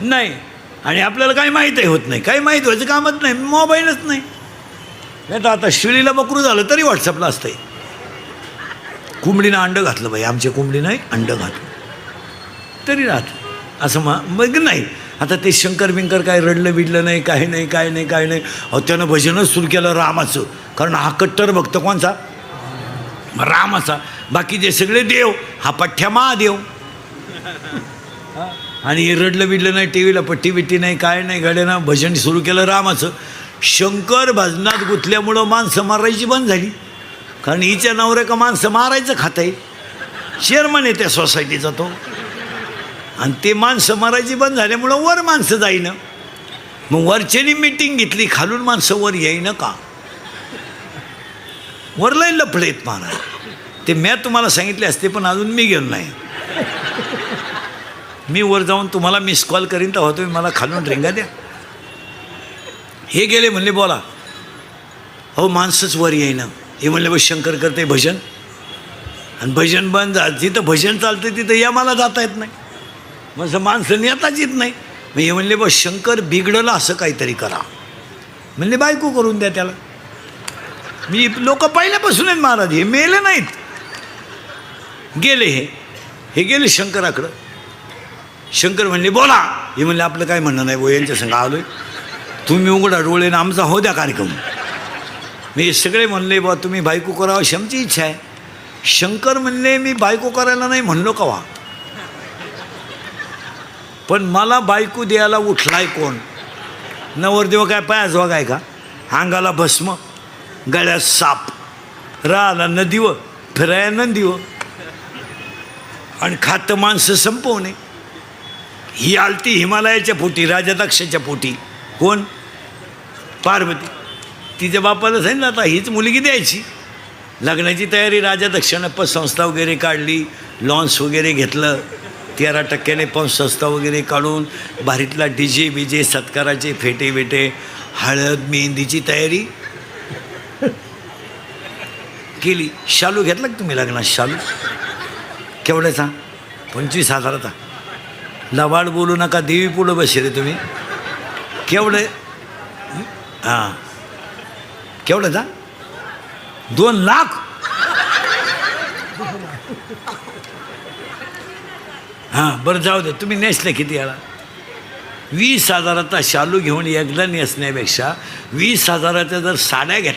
नाही. आणि आपल्याला काही माहीतही होत नाही. काही माहीत व्हायचं कामच नाही. मोबाईलच नाही. नाही तर आता शिळीला बकरू झालं तरी व्हॉट्सअपला असतंय. कोंबडीनं अंडं घातलं बाई. आमच्या कोंबडीनं अंडं घातलं. तरी राहत. असं मग नाही. आता ते शंकर बिंकर काय रडलं बिडलं नाही काही नाही काय नाही काय नाही. अहो त्यानं भजनच सुरू केलं रामाचं. कारण हा कट्टर भक्त कोणचा? रामाचा. बाकीचे सगळे देव हा पठ्ठ्या महादेव. हा. आणि रडलं बिडलं नाही टी व्हीला पट्टी बिट्टी नाही काय नाही गाड्यानं भजन सुरू केलं रामाचं. शंकर भजनात गुंतल्यामुळं माणसं मारायची बंद झाली. कारण हिच्या नवऱ्या का माणसं मारायचं खात आहे चेअरमन आहे त्या सोसायटीचा तो. आणि ते माणसं मारायची बंद झाल्यामुळं वर माणसं जाईनं. मग वरच्यानी मिटिंग घेतली खालून माणसं वर येईनं का? वरलाही लय लफडेत महाराज. ते म्या तुम्हाला सांगितले असते पण अजून मी गेलो नाही. मी वर जाऊन तुम्हाला मिस कॉल करीन तेव्हा तुम्ही मला खालून रिंगा द्या. हे गेले म्हणले बोला. हो माणसंच वर येईना. हे म्हणले बस शंकर करते भजन. आणि भजन बंद झालं जिथं भजन चालतं तिथं या मला जाता येत नाही. माझं माणसं नेताच येत नाही. मग हे म्हणले बस शंकर बिघडलं असं काहीतरी करा. म्हणले बायको करून द्या त्याला. मी लोक पहिल्यापासून आहेत महाराज हे मेले नाहीत. गेले हे. हे गेले शंकराकडं. शंकर म्हणले बोला. हे म्हणले आपलं काय म्हणणं नाही बो यांच्या संग आलोय. तुम्ही उघडा डोळे ना आमचा हो द्या कार्यक्रम. मी सगळे म्हणले बा तुम्ही बायको करावं शमची इच्छा आहे. शंकर म्हणले मी बायको करायला नाही म्हणलो कवा. पण मला बायको द्यायला उठलाय कोण? नवरदेव काय पायाच काय का? अंगाला भस्म गळ्यात साप राहला नदीव फिरायला नंदीव आणि खातं माणसं संपवणे. ही आलती हिमालयाच्या पोटी राजदक्षाच्या पोटी. कोण? पार्वती. तिच्या बापाला सांगितलं आता हीच मुलगी द्यायची. लग्नाची तयारी राजा दक्षानं पण संस्था वगैरे काढली लॉन्स वगैरे घेतलं. तेरा टक्क्याने पण संस्था वगैरे काढून भारीतला डी जे बीजे सत्काराचे फेटे बेटे हळद मेहंदीची तयारी केली. शालू घेतला का तुम्ही लग्नात? शालू? केवढ्याचा? पंचवीस हजाराचा. लवाड बोलू नका देवी पुढं बसले तुम्ही. केवढे? हां. जा दोन लाख? हां बरं जाऊ दे तुम्ही नेसले किती याला? वीस हजाराचा शालू घेऊन एकदा नेसण्यापेक्षा वीस हजाराच्या जर साड्या घेतल्या